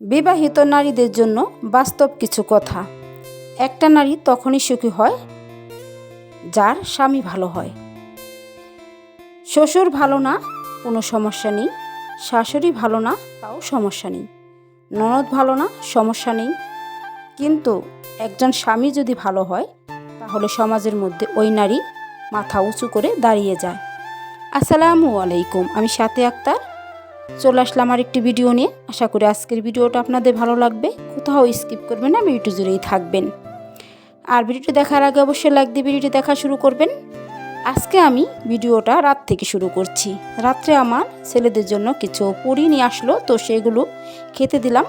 বিবাহিত নারীদের জন্য বাস্তব কিছু কথা। একটা নারী তখনই সুখী হয় যার স্বামী ভালো হয়। শ্বশুর ভালো না, কোনো সমস্যা নেই। শাশুড়ি ভালো না, তাও সমস্যা নেই। ননদ ভালো না, সমস্যা নেই। কিন্তু একজন স্বামী যদি ভালো হয়, তাহলে সমাজের মধ্যে ওই নারী মাথা উঁচু করে দাঁড়িয়ে যায়। আসসালামু আলাইকুম, আমি সাথে আক্তার। চলে আসলাম আর একটি ভিডিও নিয়ে। আশা করি আজকের ভিডিওটা আপনাদের ভালো লাগবে। কোথাও স্কিপ করবেন না ভিডিওটি জুড়েই থাকবেন। আর ভিডিওটি দেখার আগে অবশ্যই লাইক দিয়ে ভিডিওটি দেখা শুরু করবেন। আজকে আমি ভিডিওটা রাত থেকে শুরু করছি। রাত্রে আমার ছেলেদের জন্য কিছু পুরি নিয়ে আসলো, তো সেগুলো খেতে দিলাম।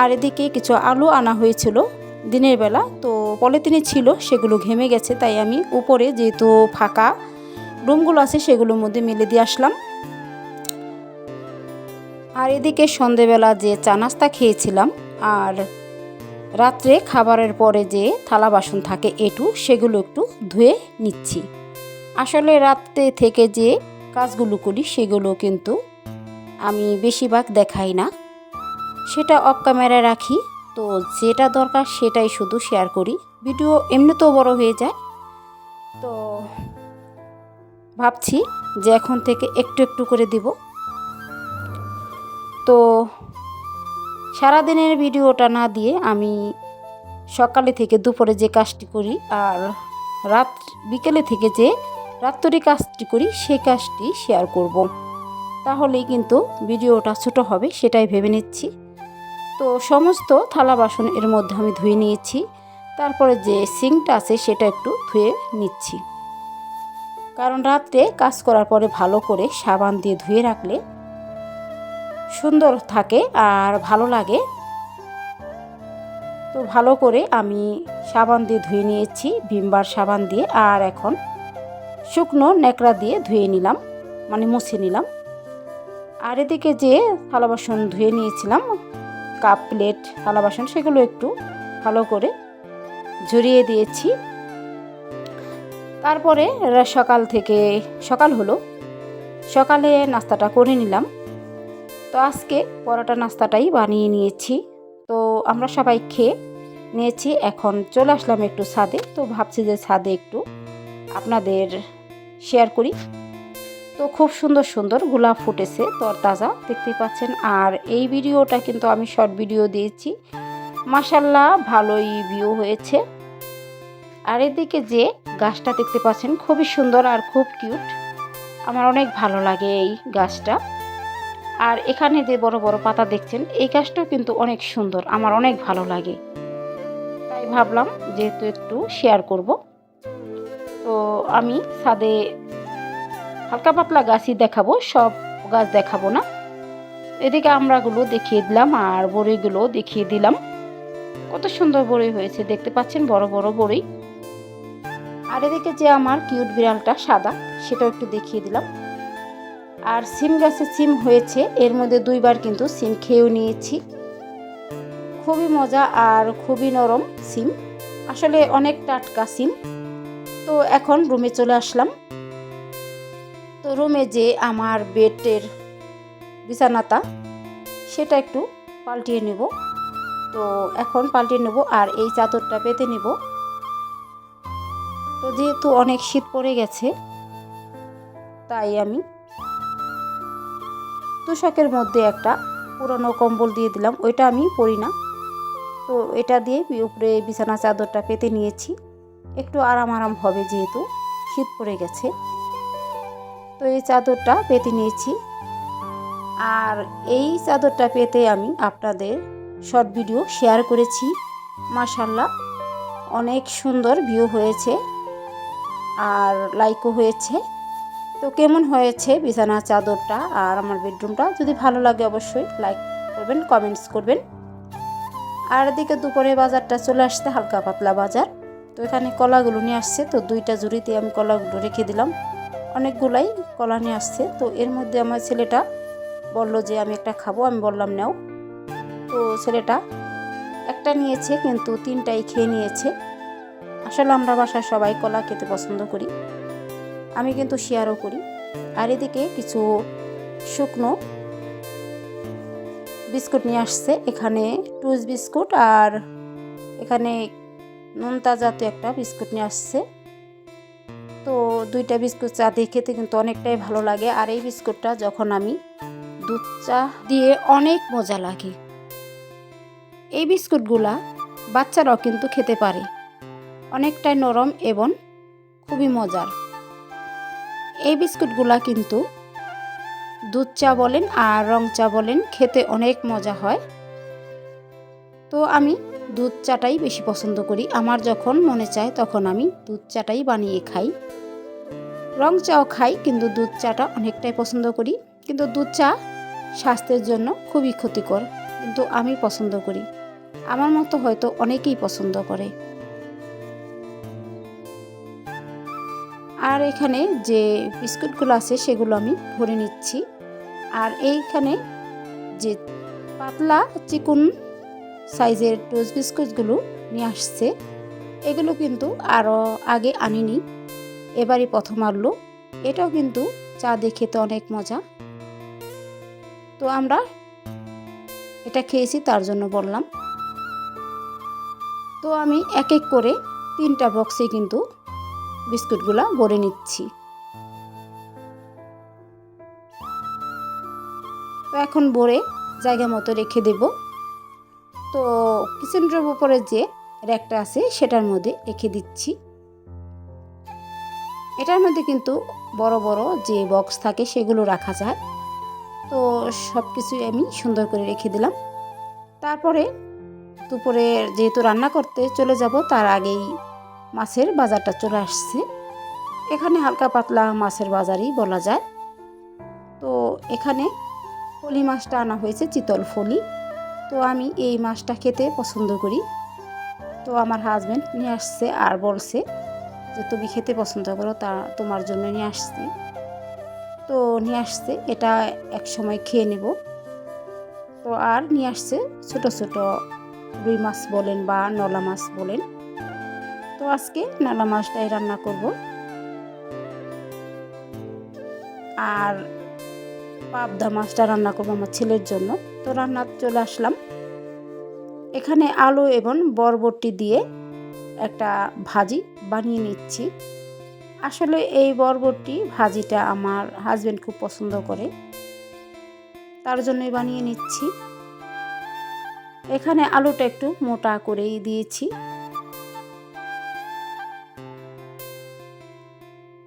আর এদিকে কিছু আলু আনা হয়েছিল দিনের বেলা, তো পলিথিনে ছিল, সেগুলো ঘেমে গেছে, তাই আমি উপরে যেহেতু ফাঁকা রুমগুলো আছে, সেগুলোর মধ্যে মেলে দিয়ে আসলাম। আর এদিকে সন্ধেবেলা যে চা নাস্তা খেয়েছিলাম আর রাত্রে খাবারের পরে যে থালা বাসন থাকে এটু, সেগুলো একটু ধুয়ে নিচ্ছি। আসলে রাত্রে থেকে যে কাজগুলো করি, সেগুলো কিন্তু আমি বেশিরভাগ দেখাই না। সেটা অফ ক্যামেরায় রাখি, তো যেটা দরকার সেটাই শুধু শেয়ার করি। ভিডিও এমনিতেও বড় হয়ে যায়। তো ভাবছি যে এখন থেকে একটু একটু করে দিব। তো সারাদিনের ভিডিওটা না দিয়ে আমি সকালে থেকে দুপুরে যে কাজটি করি আর রাত বিকেলে থেকে যে রাত্রি কাজটি করি সেই কাজটি শেয়ার করব। তাহলেই কিন্তু ভিডিওটা ছোট হবে, সেটাই ভেবে নিচ্ছি। তো সমস্ত থালা বাসন এর মধ্যে আমি ধুয়ে নিয়েছি। তারপরে যে সিঙ্কটা আছে, সেটা একটু ধুয়ে নিচ্ছি। কারণ রাত্রে কাজ করার পরে ভালো করে সাবান দিয়ে ধুয়ে রাখলে সুন্দর থাকে আর ভালো লাগে। তো ভালো করে আমি সাবান দিয়ে ধুয়ে নিয়েছি, ভিমবার সাবান দিয়ে। আর এখন শুকনো ন্যাকড়া দিয়ে ধুয়ে নিলাম মানে মুছে নিলাম। আর এদিকে যে থালা বাসন ধুয়ে নিয়েছিলাম, কাপ, প্লেট, থালা বাসন, সেগুলো একটু ভালো করে ঝরিয়ে দিয়েছি। তারপরে সকাল থেকে, সকাল হলো, সকালে নাস্তাটা করে নিলাম। তো আজকে পরোটা নাস্তাটাই বানিয়ে নিয়েছি। তো আমরা সবাই খেয়ে নিয়েছি, এখন চলে আসলাম একটু ছাদে। তো ভাবছি যে ছাদে একটু আপনাদের শেয়ার করি। তো খুব সুন্দর সুন্দর গোলাপ ফুটেছে তরতাজা, দেখতেই পাচ্ছেন। আর এই ভিডিওটা কিন্তু আমি শর্ট ভিডিও দিয়েছি। মাসাল্লাহ ভালোই ভিউ হয়েছে। আর এদিকে যে গাছটা দেখতে পাচ্ছেন, খুবই সুন্দর আর খুব কিউট আমার অনেক ভালো লাগে এই গাছটা। আর এখানে যে বড় বড় পাতা দেখছেন, এই গাছটাও কিন্তু অনেক সুন্দর। আমার অনেক ভালো লাগে। তাই ভাবলাম যেহেতু একটু শেয়ার করব। তো আমি ছাদে হালকা পাতলা গাছই দেখাবো, সব গাছ দেখাবো না। এদিকে আমরাগুলো দেখিয়ে দিলাম আর বড়িগুলো দেখিয়ে দিলাম। কত সুন্দর বড়ি হয়েছে, দেখতে পাচ্ছেন? বড় বড় বড়ি। আর এদিকে যে আমার কিউট বিড়ালটা সাদা, সেটাও একটু দেখিয়ে দিলাম। আর সিম গাছে সিম হয়েছে, এর মধ্যে দুইবার কিন্তু সিম খেয়েও নিয়েছি। খুবই মজা আর খুবই নরম সিম। আসলে অনেক টাটকা সিম। তো এখন রুমে চলে আসলাম। তো রুমে যে আমার বেডের বিছানাটা, সেটা একটু পাল্টিয়ে নেব। তো এখন পাল্টিয়ে নেব আর এই চাদরটা পেতে নেব। তো যেহেতু অনেক শীত পড়ে গেছে, তাই আমি তুষকের মধ্যে একটা পুরনো কম্বল দিয়ে দিলাম, ওইটা আমি পরি না। তো এটা দিয়ে উপরে বিছানা চাদরটা পেতে নিয়েছি। একটু আরাম আরাম হবে যেহেতু, শীত পড়ে গেছে। তো এই চাদরটা পেতে নিয়েছি। আর এই চাদরটা পেতে আমি আপনাদের শর্ট ভিডিও শেয়ার করেছি। মাশাল্লাহ অনেক সুন্দর ভিউ হয়েছে। আর লাইকও হয়েছে। তো কেমন হয়েছে বিছানা চাদরটা আর আমার বেডরুমটা? যদি ভালো লাগে অবশ্যই লাইক করবেন কমেন্টস করবেন। আর এদিকে দুপুরে বাজারটা চলে আসছে হালকা পাতলা বাজার। তো এখানে কলাগুলো নিয়ে আসছে, তো দুইটা জুড়িতে আমি কলাগুলো রেখে দিলাম। অনেকগুলাই কলা নিয়ে আসছে, তো এর মধ্যে আমার ছেলেটা বলল যে আমি একটা খাব, আমি বললাম নাও। তো ছেলেটা একটা নিয়েছে, কিন্তু তিনটাই খেয়ে নিয়েছে। আসলে আমরা বাসায় সবাই কলা খেতে পছন্দ করি। আমি কিন্তু শেয়ারও করি। আর এদিকে কিছু শুকনো বিস্কুট নিয়ে আসছে। এখানে টুস বিস্কুট আর এখানে নোনতা জাতীয় একটা বিস্কুট নিয়ে আসছে। তো দুইটা বিস্কুট চা দিয়ে খেতে কিন্তু অনেকটাই ভালো লাগে। আর এই বিস্কুটটা যখন আমি দুধ চা দিয়ে অনেক মজা লাগে। এই বিস্কুটগুলা বাচ্চারাও কিন্তু খেতে পারে। অনেকটাই নরম এবং খুবই মজার। এই বিস্কুটগুলা কিন্তু দুধ চা বলেন আর রং চা বলেন, খেতে অনেক মজা হয়। তো আমি দুধ চাটাই বেশি পছন্দ করি। আমার যখন মনে চায় তখন আমি দুধ চাটাই বানিয়ে খাই। রং চাও খাই, কিন্তু দুধ চাটা অনেকটাই পছন্দ করি। কিন্তু দুধ চা স্বাস্থ্যের জন্য খুবই ক্ষতিকর, কিন্তু আমি পছন্দ করি। আমার মতো হয়তো অনেকেই পছন্দ করে। আর এখানে যে বিস্কুটগুলো আছে, সেগুলো আমি ভরে নিচ্ছি। আর এইখানে যে পাতলা চিকুন সাইজের টোস্ট বিস্কুটগুলো নিয়ে আসছে, এগুলো কিন্তু আরও আগে আনিনি, এবারই প্রথম আনলো। এটাও কিন্তু চা দিয়ে খেতে অনেক মজা। তো আমরা এটা খেয়েছি, তার জন্য বললাম। তো আমি এক এক করে তিনটা বক্সে কিন্তু বিস্কুটগুলো ভরে নিচ্ছি। তো এখন ভরে জায়গা মতো রেখে দেব। তো কিচেন ড্রোর উপরে যে র্যাকটা আছে সেটার মধ্যে রেখে দিচ্ছি। এটার মধ্যে কিন্তু বড় বড় যে বক্স থাকে সেগুলো রাখা যায়। তো সব কিছুই আমি সুন্দর করে রেখে দিলাম। তারপরে দুপুরে যেহেতু রান্না করতে চলে যাব, তার আগেই মাছের বাজারটা চলে আসছে। এখানে হালকা পাতলা মাছের বাজারই বলা যায়। তো এখানে ফলি মাছটা আনা হয়েছে চিতল ফলি তো আমি এই মাছটা খেতে পছন্দ করি। তো আমার হাজব্যান্ড নিয়ে আসছে আর বলছে যে, তুমি খেতে পছন্দ করো, তা তোমার জন্য নিয়ে আসছি। তো নিয়ে আসছে, এটা এক সময় খেয়ে নেব। তো আর নিয়ে আসছে ছোট ছোট রুই মাছ বলেন বা নলা মাছ বলেন। তো আজকে নলা মাছটাই রান্না করব। আর পাবদা মাছটা রান্না করব আমার ছেলের জন্য। তো রান্না চলে আসলাম। এখানে আলু এবং বরবটি দিয়ে একটা ভাজি বানিয়ে নিচ্ছি। আসলে এই বরবটি ভাজিটা আমার হাজব্যান্ড খুব পছন্দ করে। তার জন্যই বানিয়ে নিচ্ছি। এখানে আলুটা একটু মোটা করেই দিয়েছি।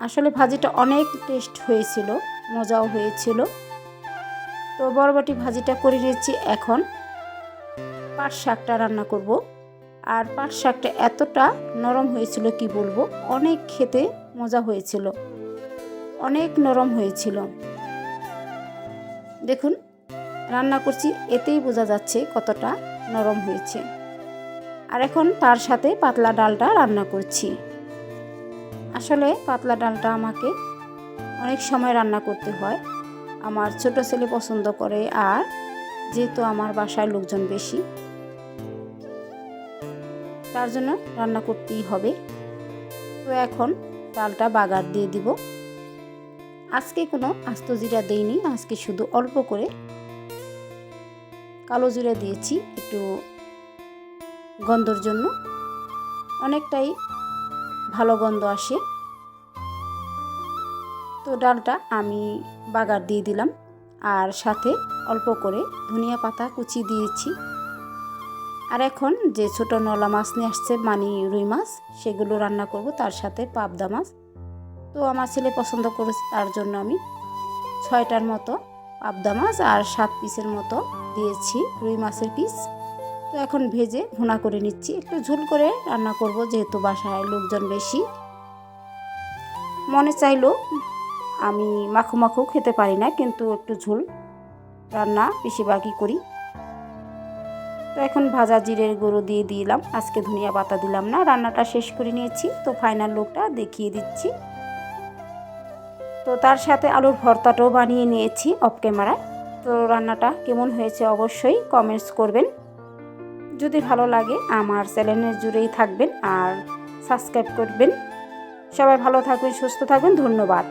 আসলে ভাজিটা অনেক টেস্ট হয়েছিল, মজাও হয়েছিল। তো বরবটি ভাজিটা করে নিয়েছি এখন। পাট শাকটা রান্না করব। আর পাট শাকটা এতটা নরম হয়েছিল কি বলব, অনেক খেতে মজা হয়েছিল। অনেক নরম হয়েছিল। দেখুন, রান্না করছি, এতেই বোঝা যাচ্ছে কতটা নরম হয়েছে। আর এখন তার সাথে পাতলা ডালটা রান্না করছি। আসলে পাতলা ডালটা আমাকে অনেক সময় রান্না করতে হয়। আমার ছোট ছেলে পছন্দ করে আর যেহেতু আমার বাসায় লোকজন বেশি, তার জন্য রান্না করতেই হবে। তো এখন ডালটা বাগার দিয়ে দিব। আজকে কোনো আস্ত জিরা দেইনি, আজকে শুধু অল্প করে কালো জিরা দিয়েছি একটু গন্ধর জন্য। অনেকটাই ভালো গন্ধ আসে। তো ডালটা আমি বাগার দিয়ে দিলাম আর সাথে অল্প করে ধনিয়া পাতা কুচি দিয়েছি। আর এখন যে ছোট নলা মাছ নিয়ে আসছে মানি রুই মাছ, সেগুলো রান্না করব, তার সাথে পাবদা মাছ। তো আমার ছেলে পছন্দ করেছে, তার জন্য আমি ছয়টার মতো পাবদা মাছ আর সাত পিসের মতো দিয়েছি রুই মাছের পিস। তো এখন ভেজে ভুনা করে নিচ্ছি, একটু ঝোল করে রান্না করব, যেহেতু বাসায় লোকজন বেশি। মনে চাইলো আমি মাখো মাখো খেতে পারি না, কিন্তু একটু ঝোল রান্না বেশিরভাগই করি। তো এখন ভাজা জিরের গুঁড়ো দিয়ে দিলাম, আজকে ধনিয়া পাতা দিলাম না, রান্নাটা শেষ করে নিয়েছি। তো ফাইনাল লুকটা দেখিয়ে দিচ্ছি। তো তার সাথে আলুর ভর্তাটাও বানিয়ে নিয়েছি অফ ক্যামেরায় তো রান্নাটা কেমন হয়েছে অবশ্যই কমেন্টস করবেন। যদি ভালো লাগে আমার চ্যানেলের জুড়েই থাকবেন আর সাবস্ক্রাইব করবেন। সবাই ভালো থাকবেন, সুস্থ থাকবেন, ধন্যবাদ।